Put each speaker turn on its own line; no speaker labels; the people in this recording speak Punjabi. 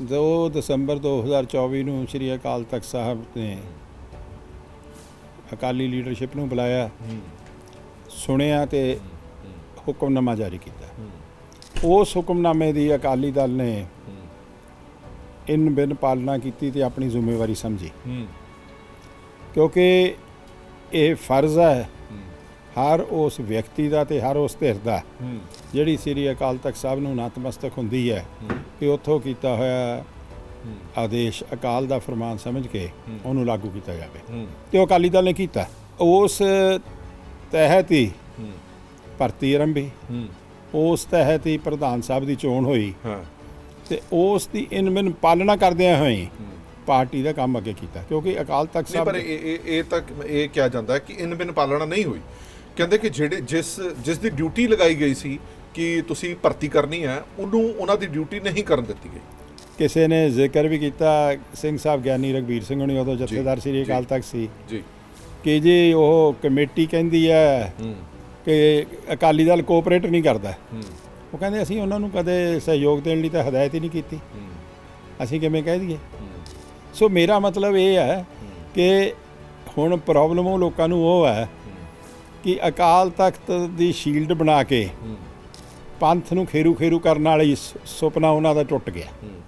2 ਦਸੰਬਰ 2024 ਨੂੰ ਸ੍ਰੀ ਅਕਾਲ ਤਖਤ ਸਾਹਿਬ ਨੇ ਅਕਾਲੀ ਲੀਡਰਸ਼ਿਪ ਨੂੰ ਬੁਲਾਇਆ ਸੁਣਿਆ ਤੇ ਹੁਕਮਨਾਮਾ ਜਾਰੀ ਕੀਤਾ। ਉਸ ਹੁਕਮਨਾਮੇ ਦੀ ਅਕਾਲੀ ਦਲ ਨੇ ਇਨ ਬਿਨ ਪਾਲਣਾ ਕੀਤੀ ਤੇ ਆਪਣੀ ਜ਼ਿੰਮੇਵਾਰੀ ਸਮਝੀ। ਕਿਉਂਕਿ ਇਹ ਫਰਜ਼ ਹੈ ਹਰ ਉਸ ਵਿਅਕਤੀ ਦਾ ਤੇ ਹਰ ਉਸ ਧਿਰ ਦਾ। ਜਿਹੜੀ ਸ੍ਰੀ ਅਕਾਲ ਤਖਤ ਸਾਹਿਬ ਨੂੰ ਨਤਮਸਤਕ ਹੁੰਦੀ ਹੈ ਕਿ ਉੱਥੋਂ ਕੀਤਾ ਹੋਇਆ ਆਦੇਸ਼ ਅਕਾਲ ਦਾ ਫਰਮਾਨ ਸਮਝ ਕੇ ਉਹਨੂੰ ਲਾਗੂ ਕੀਤਾ ਜਾਵੇ। ਤੇ ਉਹ ਅਕਾਲੀ ਦਲ ਨੇ ਕੀਤਾ। ਉਸ ਤਹਿਤ ਹੀ ਭਰਤੀ ਆਰੰਭੀ। ਉਸ ਤਹਿਤ ਹੀ ਪ੍ਰਧਾਨ ਸਾਹਿਬ ਦੀ ਚੋਣ ਹੋਈ। ਤੇ ਉਸ ਦੀ ਇਨ ਬਿਨ ਪਾਲਣਾ ਕਰਦਿਆਂ ਹੋਏ ਪਾਰਟੀ ਦਾ ਕੰਮ ਅੱਗੇ ਕੀਤਾ। ਕਿਉਂਕਿ ਅਕਾਲ ਤਖਤ
ਨਹੀਂ ਪਰ
ਸਾਹਿਬ
ਇਹ ਇਹ ਤੱਕ ਇਹ ਕਿਹਾ ਜਾਂਦਾ ਕਿ ਇਨ ਬਿਨ ਪਾਲਣਾ ਨਹੀਂ ਹੋਈ। ਕਹਿੰਦੇ ਕਿ ਜਿਹੜੇ ਜਿਸ ਜਿਸ ਦੀ ਡਿਊਟੀ ਲਗਾਈ ਗਈ ਸੀ ਕਿ ਤੁਸੀਂ ਭਰਤੀ ਕਰਨੀ ਹੈ ਉਹਨੂੰ ਉਹਨਾਂ ਦੀ ਡਿਊਟੀ ਨਹੀਂ ਕਰਨ ਦਿੱਤੀ ਗਈ।
ਕਿਸੇ ਨੇ ਜ਼ਿਕਰ ਵੀ ਕੀਤਾ ਸਿੰਘ ਸਾਹਿਬ ਗਿਆਨੀ ਰਗਵੀਰ ਸਿੰਘ ਹੁਣੀ ਉਦੋਂ ਜਥੇਦਾਰ ਸ੍ਰੀ ਅਕਾਲ ਤਖਤ ਸੀ।
ਜੀ।
ਕਿ ਜੀ ਉਹ ਕਮੇਟੀ ਕਹਿੰਦੀ ਹੈ ਕਿ ਅਕਾਲੀ ਦਲ ਕੋਆਪਰੇਟ ਨਹੀਂ ਕਰਦਾ। ਉਹ ਕਹਿੰਦੇ ਅਸੀਂ ਉਹਨਾਂ ਨੂੰ ਕਦੇ ਸਹਿਯੋਗ ਦੇਣ ਲਈ ਤਾਂ ਹਦਾਇਤ ਹੀ ਨਹੀਂ ਕੀਤੀ। ਅਸੀਂ ਕਿਵੇਂ ਕਹਿ ਦਈਏ? ਸੋ ਮੇਰਾ ਮਤਲਬ ਇਹ ਹੈ ਕਿ ਹੁਣ ਪ੍ਰੋਬਲਮ ਉਹ ਲੋਕਾਂ ਨੂੰ ਉਹ ਹੈ ਕਿ ਅਕਾਲ ਤਖਤ ਦੀ ਸ਼ੀਲਡ ਬਣਾ ਕੇ ਪੰਥ ਨੂੰ ਖੇਰੂ ਖੇਰੂ ਕਰਨ ਵਾਲੀ ਸੁਪਨਾ ਉਹਨਾਂ ਦਾ ਟੁੱਟ ਗਿਆ।